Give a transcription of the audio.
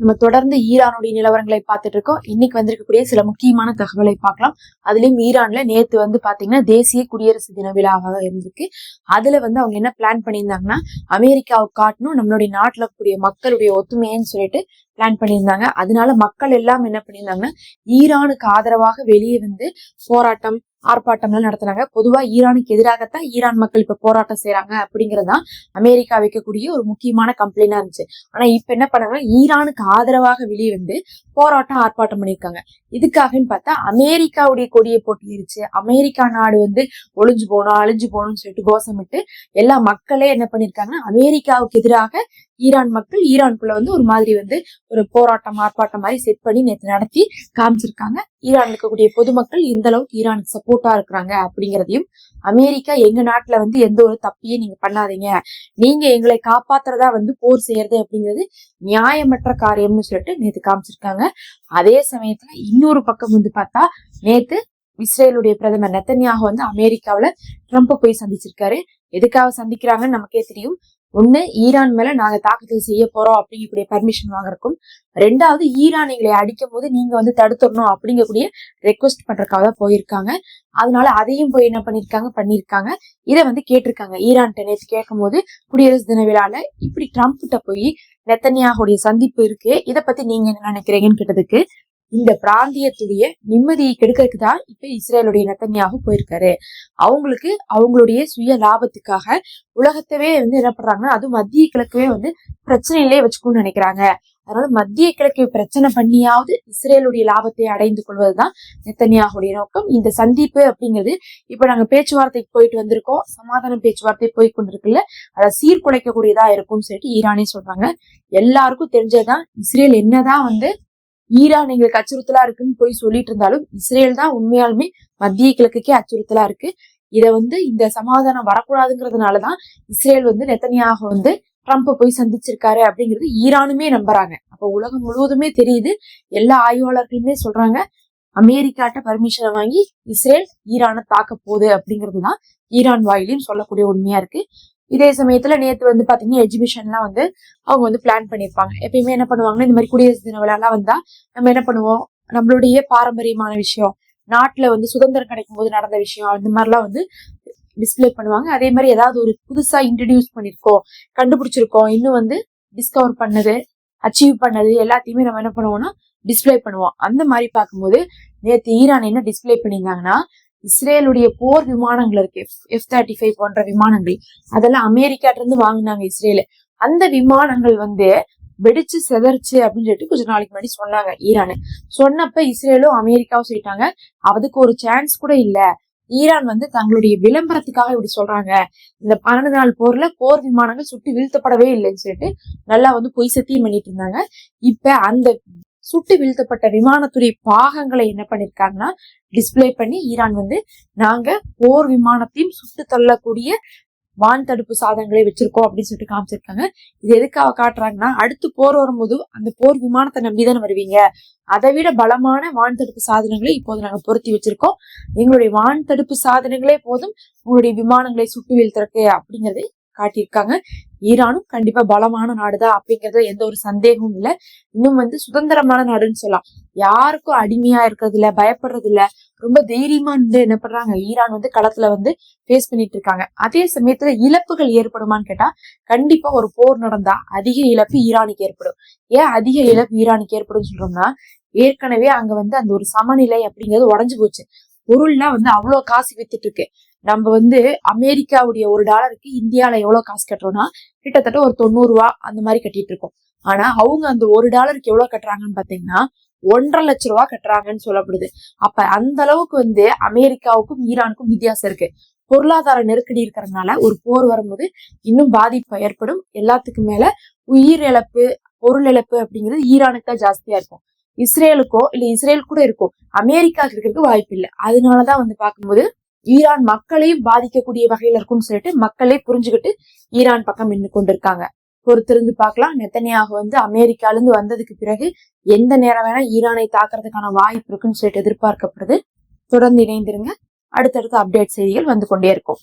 நம்ம தொடர்ந்து ஈரானுடைய நிலவரங்களை பார்த்துட்டு இருக்கோம். இன்னைக்கு வந்திருக்கக்கூடிய சில முக்கியமான தகவலை பார்க்கலாம். அதுலயும் ஈரான்ல நேத்து வந்து பாத்தீங்கன்னா தேசிய குடியரசு தின விழாவாக இருந்திருக்கு. அதுல வந்து அவங்க என்ன பிளான் பண்ணியிருந்தாங்கன்னா அமெரிக்காவை காட்டணும் நம்மளுடைய நாட்டில் இருக்கக்கூடிய மக்களுடைய ஒத்துமைன்னு சொல்லிட்டு பிளான் பண்ணியிருந்தாங்க. அதனால மக்கள் எல்லாம் என்ன பண்ணியிருந்தாங்கன்னா ஈரானுக்கு ஆதரவாக வெளியே வந்து போராட்டம் ஆர்ப்பாட்டம்லாம் நடத்துனாங்க பொதுவா ஈரானுக்கு எதிராகத்தான் ஈரான் மக்கள் இப்ப போராட்டம் செய்யறாங்க அப்படிங்கறதுதான் அமெரிக்கா வைக்கக்கூடிய ஒரு முக்கியமான கம்ப்ளைண்டா இருந்துச்சு. ஆனா இப்ப என்ன பண்ணாங்கன்னா ஈரானுக்கு ஆதரவாக வெளியே வந்து போராட்டம் ஆர்ப்பாட்டம் பண்ணியிருக்காங்க. இதுக்காகன்னு பார்த்தா அமெரிக்காவுடைய கொடியை போட்டிருச்சு. அமெரிக்கா நாடு வந்து ஒளிஞ்சு போகணும் அழிஞ்சு போகணும்னு சொல்லிட்டு கோஷமிட்டு எல்லா மக்களே என்ன பண்ணிருக்காங்கன்னா அமெரிக்காவுக்கு எதிராக ஈரான் மக்கள் ஈரானுக்குள்ள வந்து ஒரு மாதிரி வந்து ஒரு போராட்டம் ஆர்ப்பாட்டம் மாதிரி செட் பண்ணி நேற்று நடத்தி காமிச்சிருக்காங்க. ஈரான் இருக்கக்கூடிய பொதுமக்கள் இந்த அளவுக்கு ஈரானுக்கு சப்போர்ட்டா இருக்கிறாங்க அப்படிங்கிறதையும் அமெரிக்கா எங்க நாட்டுல வந்து எந்த ஒரு தப்பையும் நீங்க பண்ணாதீங்க. நீங்க எங்களை காப்பாத்துறதா வந்து போர் செய்யறது அப்படிங்கிறது நியாயமற்ற காரியம்னு சொல்லிட்டு நேத்து காமிச்சிருக்காங்க. அதே சமயத்துல இன்னொரு பக்கம் வந்து பார்த்தா நேத்து இஸ்ரேலுடைய பிரதமர் நெத்தன்யாக வந்து அமெரிக்காவில ட்ரம்ப்பை போய் சந்திச்சிருக்காரு. எதுக்காக சந்திக்கிறாங்கன்னு நமக்கே தெரியும். ஒன்று ஈரான் மேல நாங்க தாக்குதல் செய்ய போறோம் அப்படிங்கக்கூடிய பர்மிஷன் வாங்குறக்கும் ரெண்டாவது ஈரான் எங்களை அடிக்கும் போது நீங்க வந்து தடுத்துடணும் அப்படிங்கக்கூடிய ரெக்வஸ்ட் பண்றதுக்காக தான் போயிருக்காங்க. அதனால அதையும் போய் என்ன பண்ணிருக்காங்க? பண்ணிருக்காங்க. இதை வந்து கேட்டிருக்காங்க. ஈரான் டெனேஸ் கேட்கும் போது குடியரசு தின விழால இப்படி ட்ரம்ப் கிட்ட போய் நெத்தன்யாகுடைய சந்திப்பு இருக்கு. இதை பத்தி நீங்க என்ன நினைக்கிறீங்கன்னு கேட்டதுக்கு இந்த பிராந்தியத்துடைய நிம்மதியை கெடுக்கிறதுக்கு தான் இப்ப இஸ்ரேலுடைய நெத்தன்யாகு போயிருக்காரு. அவங்களுக்கு அவங்களுடைய சுய லாபத்துக்காக உலகத்தவே வந்து என்ன பண்றாங்கன்னா அதுவும் மத்திய கிழக்கவே வந்து பிரச்சனையிலே வச்சுக்கணும்னு நினைக்கிறாங்க. அதனால மத்திய கிழக்கு பிரச்சனை பண்ணியாவது இஸ்ரேலுடைய லாபத்தை அடைந்து கொள்வதுதான் நெத்தனியாகுடைய நோக்கம். இந்த சந்திப்பு அப்படிங்கிறது இப்ப நாங்க பேச்சுவார்த்தைக்கு போயிட்டு வந்திருக்கோம். சமாதான பேச்சுவார்த்தை போய் கொண்டிருக்குல்ல அதை சீர்குலைக்கக்கூடியதா இருக்கும்னு சொல்லிட்டு ஈரானே சொல்றாங்க. எல்லாருக்கும் தெரிஞ்சதுதான் இஸ்ரேல் என்னதான் வந்து ஈரான் எங்களுக்கு அச்சுறுத்தலா இருக்குன்னு போய் சொல்லிட்டு இருந்தாலும் இஸ்ரேல் தான் உண்மையாலுமே மத்திய கிழக்குக்கே அச்சுறுத்தலா இருக்கு. இதை வந்து இந்த சமாதானம் வரக்கூடாதுங்கிறதுனாலதான் இஸ்ரேல் வந்து நெத்தனியாக வந்து ட்ரம்ப்பை போய் சந்திச்சிருக்காரு அப்படிங்கிறது ஈரானுமே நம்புறாங்க. அப்ப உலகம் முழுவதுமே தெரியுது. எல்லா ஆய்வாளர்களுமே சொல்றாங்க அமெரிக்காட்ட பர்மிஷனை வாங்கி இஸ்ரேல் ஈரானை தாக்க போகுது அப்படிங்கிறது தான் ஈரான் வாயிலையும் சொல்லக்கூடிய உண்மையா இருக்கு. இதே சமயத்துல நேற்று வந்து பாத்தீங்கன்னா எக்ஸிபிஷன்லாம் வந்து அவங்க வந்து பிளான் பண்ணியிருப்பாங்க எப்பயுமே என்ன பண்ணுவாங்கன்னா இந்த மாதிரி குடியரசு தின விழாலாம் வந்தா நம்ம என்ன பண்ணுவோம்? நம்மளுடைய பாரம்பரியமான விஷயம் நாட்டுல வந்து சுதந்திரம் கிடைக்கும் போது நடந்த விஷயம் அந்த மாதிரிலாம் வந்து டிஸ்பிளே பண்ணுவாங்க. அதே மாதிரி ஏதாவது ஒரு புதுசா இன்ட்ரடியூஸ் பண்ணிருக்கோம் கண்டுபிடிச்சிருக்கோம் இன்னும் வந்து டிஸ்கவர் பண்ணது அச்சீவ் பண்ணது எல்லாத்தையுமே நம்ம என்ன பண்ணுவோம்னா டிஸ்பிளே பண்ணுவோம். அந்த மாதிரி பார்க்கும்போது நேற்று ஈரான் என்ன டிஸ்பிளே பண்ணியிருந்தாங்கன்னா இஸ்ரேலுடைய போர் விமானங்கள் இருக்கு. எஃப் தேர்ட்டி ஃபைவ் போன்ற விமானங்கள். அதெல்லாம் அமெரிக்காட்ட இருந்து வாங்கினாங்க இஸ்ரேலு. அந்த விமானங்கள் வந்து வெடிச்சு செதறிச்சு அப்படின்னு சொல்லிட்டு கொஞ்ச நாளைக்கு முன்னாடி சொன்னாங்க ஈரானு. சொன்னப்ப இஸ்ரேலும் அமெரிக்காவும் சொல்லிட்டாங்க. அதுக்கு ஒரு சான்ஸ் கூட இல்ல. ஈரான் வந்து தங்களுடைய விளம்பரத்துக்காக இப்படி சொல்றாங்க. இந்த பன்னெண்டு நாள் போர்ல போர் விமானங்கள் சுட்டு வீழ்த்தப்படவே இல்லைன்னு சொல்லிட்டு நல்லா வந்து பொய் சத்தியம் பண்ணிட்டு இருந்தாங்க. இப்ப அந்த சுட்டு வீழ்த்தப்பட்ட விமானத்துறை பாகங்களை என்ன பண்ணிருக்காங்கன்னா டிஸ்பிளே பண்ணி ஈரான் வந்து நாங்க போர் விமானத்தையும் சுட்டு தள்ளக்கூடிய வான் தடுப்பு சாதனங்களை வச்சிருக்கோம் அப்படின்னு சொல்லிட்டு காமிச்சிருக்காங்க. இது எதுக்காக காட்டுறாங்கன்னா அடுத்து போர் வரும்போது அந்த போர் விமானத்தை நம்பிதானே வருவீங்க. அதை விட பலமான வான் தடுப்பு சாதனங்களை இப்போது நாங்க பொருத்தி வச்சிருக்கோம். எங்களுடைய வான் தடுப்பு சாதனங்களே போதும் உங்களுடைய விமானங்களை சுட்டு வீழ்த்துறக்கு அப்படிங்கறதை காட்டியிருக்காங்க. ஈரானும் கண்டிப்பா பலமான நாடுதான் அப்படிங்கறது எந்த ஒரு சந்தேகமும் இல்ல. இன்னும் வந்து சுதந்திரமான நாடுன்னு சொல்லலாம். யாருக்கும் அடிமையா இருக்கிறது இல்ல பயப்படுறது இல்ல ரொம்ப தைரியமா வந்து என்ன பண்றாங்க? ஈரான் வந்து களத்துல வந்து ஃபேஸ் பண்ணிட்டு இருக்காங்க. அதே சமயத்துல இழப்புகள் ஏற்படுமான்னு கேட்டா கண்டிப்பா ஒரு போர் நடந்தா அதிக இழப்பு ஈரானுக்கு ஏற்படும். ஏன் அதிக இழப்பு ஈரானுக்கு ஏற்படும் சொல்றோம்னா ஏற்கனவே அங்க வந்து அந்த ஒரு சமநிலை அப்படிங்கிறது உடஞ்சு போச்சு. பொருள்லாம் வந்து அவ்வளவு காசு வித்துட்டு இருக்கு. நம்ம வந்து அமெரிக்காவுடைய ஒரு டாலருக்கு இந்தியாவில் எவ்வளோ காசு கட்டுறோம்னா கிட்டத்தட்ட ஒரு தொண்ணூறுரூவா அந்த மாதிரி கட்டிட்டு இருக்கோம். ஆனா அவங்க அந்த ஒரு டாலருக்கு எவ்வளவு கட்டுறாங்கன்னு பாத்தீங்கன்னா ஒன்றரை லட்ச ரூபா கட்டுறாங்கன்னு சொல்லப்படுது. அப்ப அந்த அளவுக்கு வந்து அமெரிக்காவுக்கும் ஈரானுக்கும் வித்தியாசம் இருக்கு. பொருளாதார நெருக்கடி இருக்கிறதுனால ஒரு போர் வரும்போது இன்னும் பாதிப்பு ஏற்படும். எல்லாத்துக்கும் மேல உயிர் இழப்பு பொருள் இழப்பு அப்படிங்கிறது ஈரானுக்கு தான் ஜாஸ்தியா இருக்கும். இஸ்ரேலுக்கோ இல்ல இஸ்ரேல் கூட இருக்கும். அமெரிக்காவுக்கு இருக்கிறதுக்கு வாய்ப்பு இல்லை. அதனாலதான் வந்து பார்க்கும்போது ஈரான் மக்களையும் பாதிக்கக்கூடிய வகையில இருக்கும்னு சொல்லிட்டு மக்களே புரிஞ்சுக்கிட்டு ஈரான் பக்கம் நின்று கொண்டிருக்காங்க. பொறுத்திருந்து பார்க்கலாம். நெத்தனியாக வந்து அமெரிக்கால இருந்து வந்ததுக்கு பிறகு எந்த நேரம் வேணா ஈரானை தாக்குறதுக்கான வாய்ப்பு இருக்குன்னு சொல்லிட்டு எதிர்பார்க்கப்படுது. தொடர்ந்து இணைந்திருங்க. அடுத்தடுத்த அப்டேட் செய்திகள் வந்து கொண்டே இருக்கும்.